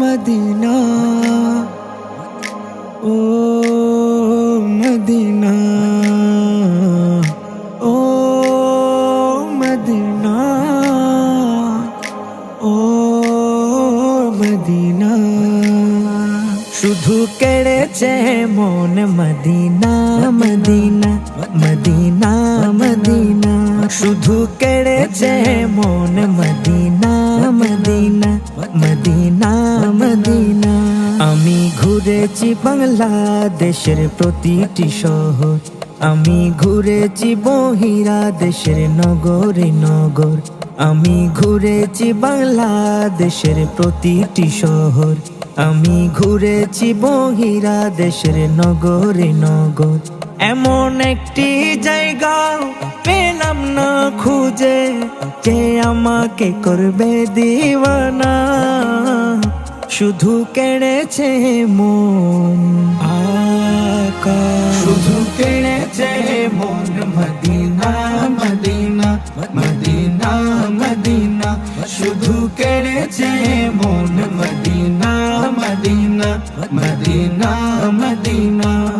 Medina, ও Medina ও Medina ও মদিনা। শুধু কেড়েছে মন মদিনা মদিনা মদিনা মদিনা। শুধু কেড়েছে মন মদিনা। ঘুরেছি বাংলাদেশের প্রতিটি শহর। আমি ঘুরেছি বহিরা দেশের নগরে নগর। আমি ঘুরেছি বাংলাদেশের প্রতিটি শহর। আমি ঘুরেছি বহিরা দেশের নগরে নগর। এমন একটি জায়গা পেলাম না খুঁজে। যে আমাকে করবে দিওয়ানা? শুধু কেড়েছে মন আকা শুধু কেড়েছে মন, মদিনা মদিনা মদিনা মদিনা। শুধু কেড়েছে মন, মদিনা মদিনা মদিনা মদিনা।